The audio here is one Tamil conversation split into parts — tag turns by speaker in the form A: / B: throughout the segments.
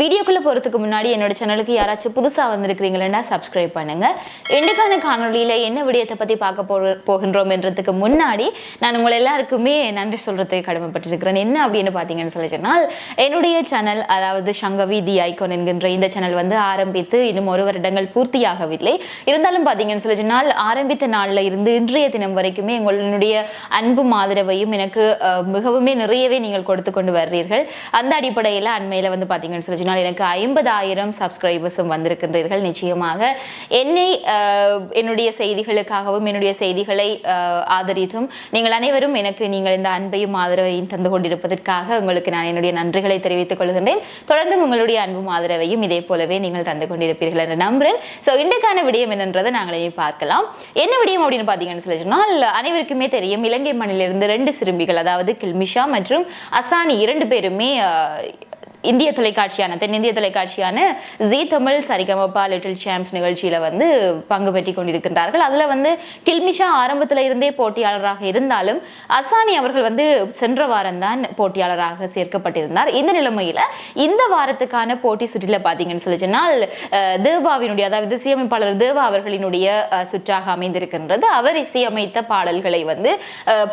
A: வீடியோக்குள்ளே போகிறதுக்கு முன்னாடி என்னோட சேனலுக்கு யாராச்சும் புதுசாக வந்திருக்கிறீங்களா சப்ஸ்கிரைப் பண்ணுங்க. இன்றைக்கான காணொலியில் என்ன விடயத்தை பற்றி பார்க்க போ போகின்றோம் என்றதுக்கு முன்னாடி நான் உங்களை எல்லாருக்குமே நன்றி சொல்கிறதுக்கு கடமைப்பட்டிருக்கிறேன். என்ன அப்படின்னு பார்த்தீங்கன்னு சொல்லி சொன்னால் என்னுடைய சேனல் அதாவது சங்கவி தி ஐகோன் என்கின்ற இந்த சேனல் வந்து ஆரம்பித்து இன்னும் ஒரு வருடங்கள் பூர்த்தியாகவில்லை. இருந்தாலும் பார்த்தீங்கன்னு சொல்லி சொன்னால் ஆரம்பித்த நாளில் இருந்து இன்றைய தினம் வரைக்குமே உங்களுடைய அன்பும் ஆதரவையும் எனக்கு மிகவுமே நிறையவே நீங்கள் கொடுத்து கொண்டு வர்றீர்கள். அந்த அடிப்படையில் அண்மையில் வந்து பார்த்தீங்கன்னு சொல்லி சொன்னால் எனக்கு ஐம்பதாயிரம் சப்ஸ்கிரைபர்ஸும் வந்திருக்கின்றீர்கள். நிச்சயமாக என்னை என்னுடைய செய்திகளுக்காகவும் என்னுடைய செய்திகளை ஆதரித்தும் நீங்கள் அனைவரும் எனக்கு நீங்கள் இந்த அன்பையும் ஆதரவையும் தந்து கொண்டிருப்பதற்காக உங்களுக்கு நான் என்னுடைய நன்றிகளை தெரிவித்துக் கொள்கின்றேன். தொடர்ந்து உங்களுடைய அன்பும் ஆதரவையும் இதே போலவே நீங்கள் தந்து கொண்டிருப்பீர்கள் என்று நம்புறேன். ஸோ இன்றைக்கான விடயம் என்னன்றதை நாங்களே பார்க்கலாம். என்ன விடயம் அப்படின்னு பார்த்தீங்கன்னு சொல்லி சொன்னால் அனைவருக்குமே தெரியும் இலங்கை மண்ணிலிருந்து ரெண்டு சிறுமிகள் அதாவது கில்மிஷா மற்றும் அசானி இரண்டு பேருமே இந்திய தொலைக்காட்சியான தென்னிந்திய தொலைக்காட்சியான Zee Tamil Saregamapa little champs நிகழ்ச்சியில வந்து பங்கு பெற்றி கொண்டிருக்கின்றார்கள். அதுல வந்து கில்மிஷா ஆரம்பத்துல இருந்தே போட்டியாளராக இருந்தாலும் அசானி அவர்கள் வந்து சென்ற வாரம்தான் போட்டியாளராக சேர்க்கப்பட்டிருந்தார். இந்த நிலைமையில இந்த வாரத்துக்கான போட்டி சுற்றில பாத்தீங்கன்னு சொல்லி சொன்னால் தேவாவினுடைய அதாவது இசையமைப்பாளர் தேவா அவர்களினுடைய சுற்றாக அமைந்திருக்கின்றது. அவர் இசையமைத்த பாடல்களை வந்து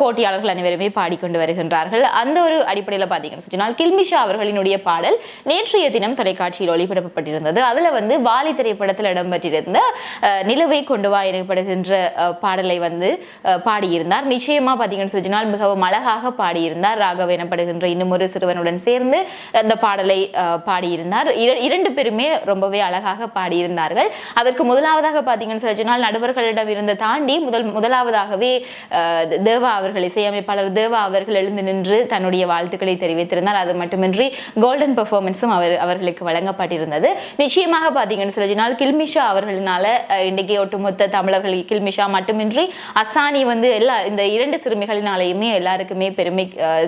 A: போட்டியாளர்கள் அனைவருமே பாடிக்கொண்டு வருகின்றார்கள். அந்த ஒரு அடிப்படையில் பார்த்தீங்கன்னு சொன்னால் கில்மிஷா அவர்களினுடைய பாடல் நேற்றைய தினம் தொலைக்காட்சியில் ஒளிபரப்பப்பட்டிருந்தது. அதுல வந்து வாலி திரைப்படத்தில் இடம்பெற்றிருந்த நிலவை கொண்டு வா எனப்படுகின்ற பாடலை வந்து பாடியிருந்தார். நிச்சயமா பார்த்தீங்கன்னு சொன்னால் மிகவும் அழகாக பாடியிருந்தார். ராகவ் எனப்படுகின்ற இன்னும் ஒரு சிறுவனுடன் சேர்ந்து அந்த பாடலை பாடியிருந்தார். இர- இரண்டு பேருமே ரொம்பவே அழகாக பாடியிருந்தார்கள். அதற்கு முதலாவதாக பார்த்தீங்கன்னு சொல்லி சொன்னால் நடுவர்களிடம் இருந்து தாண்டி முதல் முதலாவதாகவே தேவா அவர்கள் இசையமைப்பாளர் தேவா அவர்கள் எழுந்து நின்று தன்னுடைய வாழ்த்துக்களை தெரிவித்திருந்தார். அது மட்டுமின்றி கோல்டன் பெர்ஃபார்மன்ஸும் அவர் அவர்களுக்கு வழங்கப்பட்டிருந்தது. நிச்சயமாக பார்த்தீங்கன்னு சொல்லி சொன்னால் கில்மிஷா அவர்களினால இன்றைக்கு ஒட்டுமொத்த தமிழர்கள் கில்மிஷா மட்டுமின்றி அசானி வந்து எல்லா இந்த இரண்டு சிறுமிகளினாலேயுமே எல்லாருக்குமே பெருமை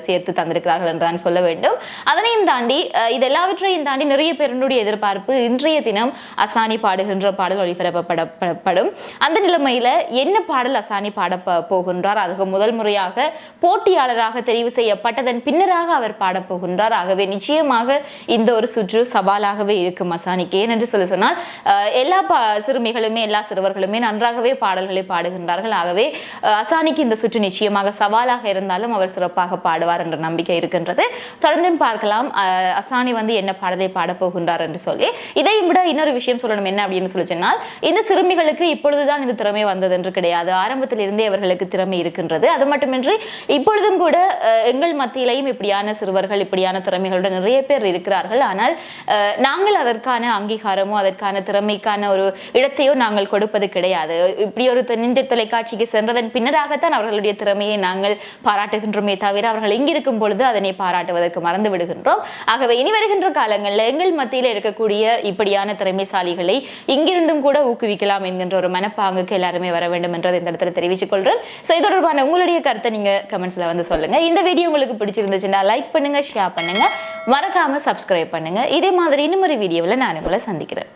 A: சேர்த்து தந்திருக்கிறார்கள் என்று தான் சொல்ல வேண்டும். அதனையும் தாண்டி இது எல்லாவற்றையும் தாண்டி நிறைய பேருடைய எதிர்பார்ப்பு இன்றைய தினம் அசானி பாடுகின்ற பாடல் ஒளிபரப்பப்படப்படும். அந்த நிலைமையில என்ன பாடல் அசானி பாட போகின்றார்? அதுக்கு முதல் முறையாக போட்டியாளராக தெரிவு செய்யப்பட்டதன் பின்னராக அவர் பாடப்போகின்றார் ஆகவே நிச்சயமாக இந்த ஒரு சுற்று சவாலாகவே இருக்கும் மசானிக்கு. ஏனென்று சொல்லி சொன்னால் எல்லா சிறுமிகளுமே எல்லா சிறுவர்களுமே நன்றாகவே பாடல்களை பாடுகின்றார்கள். ஆகவே அசானிக்கு இந்த சுற்று நிச்சயமாக சவாலாக இருந்தாலும் அவர் சிறப்பாக பாடுவார் என்ற நம்பிக்கை இருக்கின்றது. தொடர்ந்து பார்க்கலாம் அசானி வந்து என்ன பாடலை பாடப்போகின்றார் என்று சொல்லி. இதையும் விட இன்னொரு விஷயம் சொல்லணும் என்ன அப்படின்னு சொல்லி சொன்னால் இந்த சிறுமிகளுக்கு இப்பொழுதுதான் இந்த திறமை வந்தது என்று கிடையாது. ஆரம்பத்திலிருந்தே அவர்களுக்கு திறமை இருக்கின்றது. அது மட்டுமின்றி இப்பொழுதும் கூட எங்கள் மத்தியிலையும் இப்படியான சிறுவர்கள் இப்படியான திறமைகளுடன் நிறைய பேர் இருக்கிறார்கள். ஆனால் நாங்கள் அதற்கான அங்கீகாரமோ அதற்கான திறமைக்கான ஒரு இடத்தையோ நாங்கள் கொடுப்பது கிடையாது. இப்படி ஒரு தென்னிந்திய தொலைக்காட்சிக்கு சென்றதன் பின்னராகத்தான் அவர்களுடைய திறமையை நாங்கள் பாராட்டுகின்றோமே தவிர அவர்கள் இங்கிருக்கும் பொழுது அதனை பாராட்டுவதற்கு மறந்து விடுகின்றோம். ஆகவே இனி வருகின்ற காலங்களில் எங்கள் மத்தியில் இருக்கக்கூடிய இப்படியான திறமைசாலிகளை இங்கிருந்தும் கூட ஊக்குவிக்கலாம் என்கின்ற ஒரு மனப்பாங்குக்கு எல்லாருமே வர வேண்டும் என்றதை இந்த இடத்துல தெரிவித்துக் கொள்கிறேன். ஸோ இது தொடர்பான உங்களுடைய கருத்தை நீங்க கமெண்ட்ஸ்ல வந்து சொல்லுங்க. இந்த வீடியோ உங்களுக்கு பிடிச்சிருந்துச்சுன்னா லைக் பண்ணுங்க ஷேர் பண்ணுங்க. மறக்காம சப்ஸ்கிரைப் பண்ணுங்கள் இதே மாதிரி இன்னும் ஒரு வீடியோவில் நான் உங்களை சந்திக்கிறேன்.